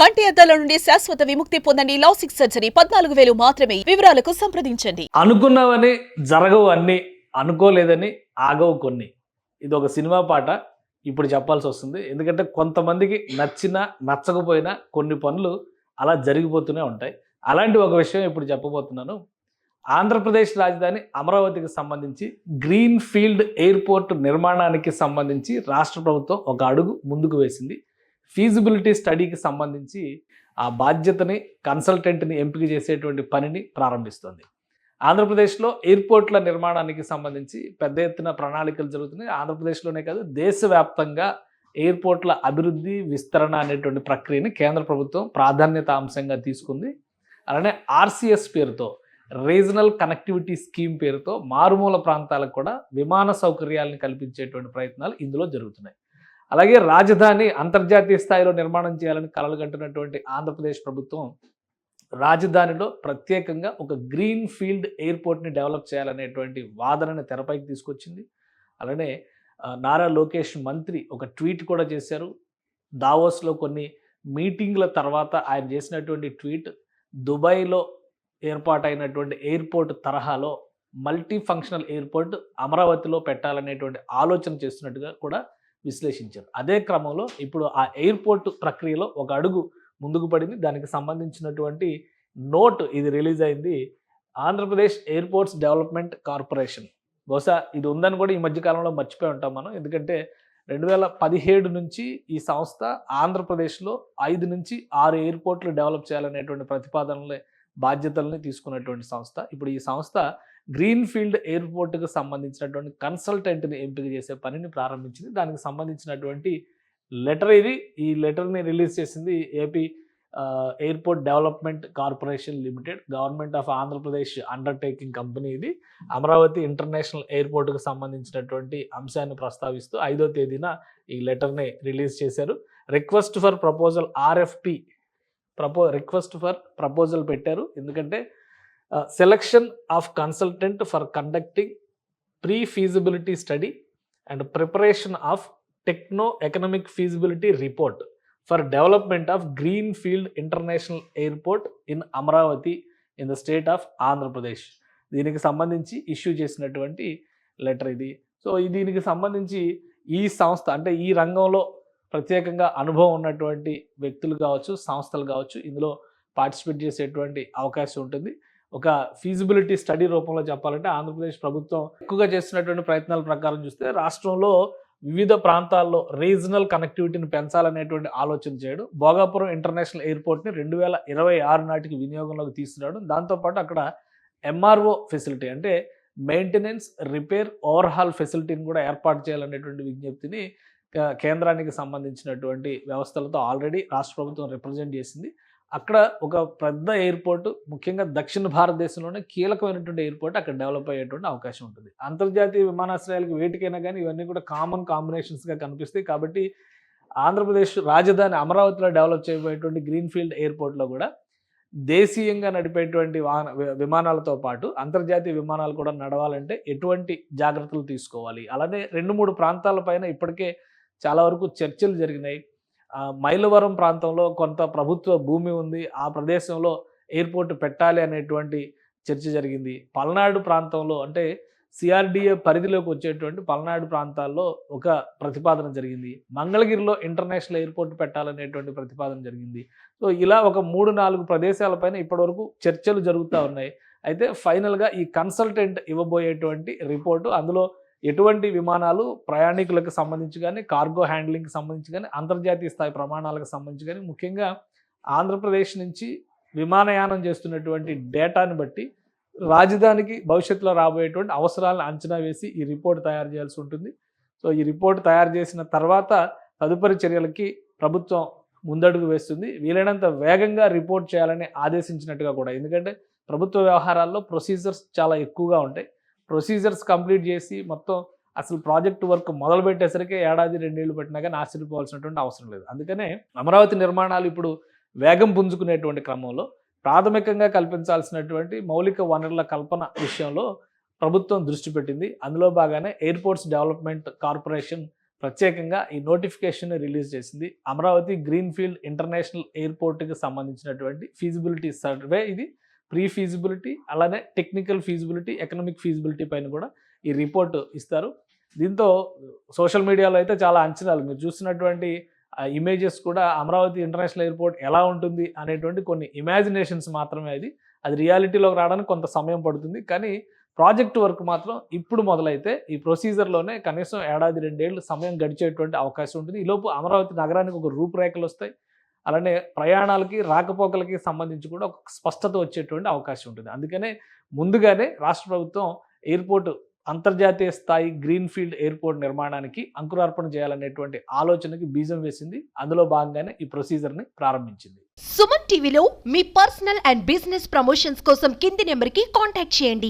కంటి అద్దాల నుండి శాశ్వత విముక్తి పొందండి లాసిక్ సర్జరీ. పద్నాలుగు వేలు మాత్రమే. వివరాలకు సంప్రదించండి. అనుకున్నవని జరగవు అన్ని అనుకోలేదని ఆగవు కొన్ని. ఇది ఒక సినిమా పాట ఇప్పుడు చెప్పాల్సి వస్తుంది. ఎందుకంటే కొంతమందికి నచ్చినా నచ్చకపోయినా కొన్ని పనులు అలా జరిగిపోతూనే ఉంటాయి. అలాంటి ఒక విషయం ఇప్పుడు చెప్పబోతున్నాను. ఆంధ్రప్రదేశ్ రాజధాని అమరావతికి సంబంధించి గ్రీన్ ఫీల్డ్ ఎయిర్పోర్ట్ నిర్మాణానికి సంబంధించి రాష్ట్ర ప్రభుత్వం ఒక అడుగు ముందుకు వేసింది. ఫీజిబిలిటీ స్టడీకి సంబంధించి ఆ బాధ్యతని కన్సల్టెంట్ని ఎంపిక చేసేటువంటి పనిని ప్రారంభిస్తుంది. ఆంధ్రప్రదేశ్లో ఎయిర్పోర్ట్ల నిర్మాణానికి సంబంధించి పెద్ద ఎత్తున ప్రణాళికలు జరుగుతున్నాయి. ఆంధ్రప్రదేశ్లోనే కాదు దేశవ్యాప్తంగా ఎయిర్పోర్ట్ల అభివృద్ధి విస్తరణ అనేటువంటి ప్రక్రియని కేంద్ర ప్రభుత్వం ప్రాధాన్యత అంశంగా తీసుకుంది. అలానే ఆర్సిఎస్ పేరుతో రీజనల్ కనెక్టివిటీ స్కీమ్ పేరుతో మారుమూల ప్రాంతాలకు కూడా విమాన సౌకర్యాలను కల్పించేటువంటి ప్రయత్నాలు ఇందులో జరుగుతున్నాయి. అలాగే రాజధాని అంతర్జాతీయ స్థాయిలో నిర్మాణం చేయాలని కలలు కంటున్నటువంటి ఆంధ్రప్రదేశ్ ప్రభుత్వం రాజధానిలో ప్రత్యేకంగా ఒక గ్రీన్ ఫీల్డ్ ఎయిర్పోర్ట్ని డెవలప్ చేయాలనేటువంటి వాదనని తెరపైకి తీసుకొచ్చింది. అలానే నారా లోకేష్ మంత్రి ఒక ట్వీట్ కూడా చేశారు. దావోస్లో కొన్ని మీటింగ్ల తర్వాత ఆయన చేసినటువంటి ట్వీట్ దుబాయ్లో ఏర్పాటైనటువంటి ఎయిర్పోర్ట్ తరహాలో మల్టీ ఫంక్షనల్ ఎయిర్పోర్ట్ అమరావతిలో పెట్టాలనేటువంటి ఆలోచన చేస్తున్నట్టుగా కూడా విశ్లేషించారు. అదే క్రమంలో ఇప్పుడు ఆ ఎయిర్పోర్ట్ ప్రక్రియలో ఒక అడుగు ముందుకు పడింది. దానికి సంబంధించినటువంటి నోట్ ఇది రిలీజ్ అయింది. Andhra Pradesh airports development corporation. బహుశా ఇది ఉందని కూడా ఈ మధ్య కాలంలో మర్చిపోయి ఉంటాం మనం. ఎందుకంటే రెండు వేల పదిహేడు నుంచి ఈ సంస్థ ఆంధ్రప్రదేశ్లో ఐదు నుంచి ఆరు ఎయిర్పోర్ట్లు డెవలప్ చేయాలనేటువంటి ప్రతిపాదనలే బాధ్యతల్ని తీసుకున్నటువంటి సంస్థ. ఇప్పుడు ఈ సంస్థ గ్రీన్ ఫీల్డ్ సంబంధించినటువంటి కన్సల్టెంట్ని ఎంపిక చేసే పనిని ప్రారంభించింది. దానికి సంబంధించినటువంటి లెటర్ ఇది. ఈ లెటర్ని రిలీజ్ చేసింది AP airport development corporation limited. Government of Andhra Pradesh undertaking company ఇది. అమరావతి ఇంటర్నేషనల్ ఎయిర్పోర్ట్కు సంబంధించినటువంటి అంశాన్ని ప్రస్తావిస్తూ ఐదో తేదీన ఈ లెటర్ని రిలీజ్ చేశారు. రిక్వెస్ట్ ఫర్ ప్రపోజల్ ఆర్ఎఫ్పి ప్రపో రిక్వెస్ట్ ఫర్ ప్రపోజల్ పెట్టారు. ఎందుకంటే selection of consultant for conducting pre feasibility study and preparation of techno economic feasibility report for development of green field international airport in Amaravati in the state of Andhra Pradesh దీనికి సంబంధించి issue చేసినటువంటి letter ఇది. So దీనికి సంబంధించి ఈ సంస్థ అంటే ఈ రంగంలో ప్రత్యేకంగా అనుభవం ఉన్నటువంటి వ్యక్తులు కావచ్చు సంస్థలు కావచ్చు ఇందులో పార్టిసిపేట్ చేసేటువంటి అవకాశం ఉంటుంది. ఒక ఫీజిబిలిటీ స్టడీ రూపంలో చెప్పాలంటే ఆంధ్రప్రదేశ్ ప్రభుత్వం ఎక్కువగా చేస్తున్నటువంటి ప్రయత్నాల ప్రకారం చూస్తే రాష్ట్రంలో వివిధ ప్రాంతాల్లో రీజనల్ కనెక్టివిటీని పెంచాలనేటువంటి ఆలోచన చేయడం. భోగాపురం ఇంటర్నేషనల్ ఎయిర్పోర్ట్ని రెండు వేల ఇరవై ఆరు నాటికి వినియోగంలోకి తీసుకురావడం. దాంతోపాటు అక్కడ ఎంఆర్ఓ ఫెసిలిటీ అంటే మెయింటెనెన్స్ రిపేర్ ఓవర్హాల్ ఫెసిలిటీని కూడా ఏర్పాటు చేయాలనేటువంటి విజ్ఞప్తిని కేంద్రానికి సంబంధించినటువంటి వ్యవస్థలతో ఆల్రెడీ రాష్ట్ర ప్రభుత్వం రిప్రజెంట్ చేసింది. అక్కడ ఒక పెద్ద ఎయిర్పోర్ట్ ముఖ్యంగా దక్షిణ భారతదేశంలోనే కీలకమైనటువంటి ఎయిర్పోర్ట్ అక్కడ డెవలప్ అయ్యేటువంటి అవకాశం ఉంటుంది. అంతర్జాతీయ విమానాశ్రయాలకు వేటికైనా కానీ ఇవన్నీ కూడా కామన్ కాంబినేషన్స్గా కనిపిస్తాయి. కాబట్టి ఆంధ్రప్రదేశ్ రాజధాని అమరావతిలో డెవలప్ చేయబోయేటువంటి గ్రీన్ ఫీల్డ్ ఎయిర్పోర్ట్లో కూడా దేశీయంగా నడిపేటువంటి వాహన విమానాలతో పాటు అంతర్జాతీయ విమానాలు కూడా నడవాలంటే ఎటువంటి జాగ్రత్తలు తీసుకోవాలి? అలానే రెండు మూడు ప్రాంతాల పైన ఇప్పటికే చాలా వరకు చర్చలు జరిగినాయి. మైలవరం ప్రాంతంలో కొంత ప్రభుత్వ భూమి ఉంది. ఆ ప్రదేశంలో ఎయిర్పోర్ట్ పెట్టాలి అనేటువంటి చర్చ జరిగింది. పల్నాడు ప్రాంతంలో అంటే సిఆర్డిఏ పరిధిలోకి వచ్చేటువంటి పల్నాడు ప్రాంతాల్లో ఒక ప్రతిపాదన జరిగింది. మంగళగిరిలో ఇంటర్నేషనల్ ఎయిర్పోర్ట్ పెట్టాలనేటువంటి ప్రతిపాదన జరిగింది. సో ఇలా ఒక మూడు నాలుగు ప్రదేశాలపైన ఇప్పటివరకు చర్చలు జరుగుతూ ఉన్నాయి. అయితే ఫైనల్గా ఈ కన్సల్టెంట్ ఇవ్వబోయేటువంటి రిపోర్టు అందులో ఎటువంటి విమానాలు ప్రయాణికులకు సంబంధించి కానీ కార్గో హ్యాండ్లింగ్కి సంబంధించి కానీ అంతర్జాతీయ స్థాయి ప్రమాణాలకు సంబంధించి కానీ ముఖ్యంగా ఆంధ్రప్రదేశ్ నుంచి విమానయానం చేస్తున్నటువంటి డేటాని బట్టి రాజధానికి భవిష్యత్తులో రాబోయేటువంటి అవసరాలను అంచనా వేసి ఈ రిపోర్ట్ తయారు చేయాల్సి ఉంటుంది. సో ఈ రిపోర్ట్ తయారు చేసిన తర్వాత తదుపరి చర్యలకి ప్రభుత్వం ముందడుగు వేస్తుంది. వీలైనంత వేగంగా రిపోర్ట్ చేయాలని ఆదేశించినట్టుగా కూడా. ఎందుకంటే ప్రభుత్వ వ్యవహారాల్లో ప్రొసీజర్స్ చాలా ఎక్కువగా ఉంటాయి. ప్రొసీజర్స్ కంప్లీట్ చేసి మొత్తం అసలు ప్రాజెక్ట్ వర్క్ మొదలు పెట్టేసరికి ఏడాది రెండేళ్ళు పెట్టినా కానీ ఆశ్చర్యపోవాల్సినటువంటి అవసరం లేదు. అందుకనే అమరావతి నిర్మాణాలు ఇప్పుడు వేగం పుంజుకునేటువంటి క్రమంలో ప్రాథమికంగా కల్పించాల్సినటువంటి మౌలిక వనరుల కల్పన విషయంలో ప్రభుత్వం దృష్టి పెట్టింది. అందులో భాగానే ఎయిర్పోర్ట్స్ డెవలప్మెంట్ కార్పొరేషన్ ప్రత్యేకంగా ఈ నోటిఫికేషన్ రిలీజ్ చేసింది. అమరావతి గ్రీన్ఫీల్డ్ ఇంటర్నేషనల్ ఎయిర్పోర్ట్కి సంబంధించినటువంటి ఫీజిబిలిటీ సర్వే ఇది ప్రీ ఫీజిబిలిటీ అలానే టెక్నికల్ ఫీజిబిలిటీ ఎకనామిక్ ఫీజిబిలిటీ పైన కూడా ఈ రిపోర్ట్ ఇస్తారు. దీంతో సోషల్ మీడియాలో అయితే చాలా అంచనాలు. మీరు చూస్తున్నటువంటి ఇమేజెస్ కూడా అమరావతి ఇంటర్నేషనల్ ఎయిర్పోర్ట్ ఎలా ఉంటుంది అనేటువంటి కొన్ని ఇమాజినేషన్స్ మాత్రమే అది. అది రియాలిటీలోకి రావడానికి కొంత సమయం పడుతుంది. కానీ ప్రాజెక్ట్ వర్క్ మాత్రం ఇప్పుడు మొదలైతే ఈ ప్రొసీజర్లోనే కనీసం ఏడాది రెండేళ్ళు సమయం గడిచేటువంటి అవకాశం ఉంటుంది. ఈలోపు అమరావతి నగరానికి ఒక రూపురేఖలు వస్తాయి. అలానే ప్రయాణాలకి రాకపోకలకి సంబంధించి కూడా ఒక స్పష్టత వచ్చేటువంటి అవకాశం ఉంటుంది. అందుకనే ముందుగానే రాష్ట్ర ప్రభుత్వం ఎయిర్పోర్ట్ అంతర్జాతీయ స్థాయి గ్రీన్ఫీల్డ్ ఎయిర్పోర్ట్ నిర్మాణానికి అంకురార్పణ చేయాలనేటువంటి ఆలోచనకి బీజం వేసింది. అందులో భాగంగానే ఈ ప్రొసీజర్ని ప్రారంభించింది. సుమన్ టీవీలో మీ పర్సనల్ అండ్ బిజినెస్ ప్రమోషన్స్ కోసం కింది నెంబర్కి కాంటాక్ట్ చేయండి.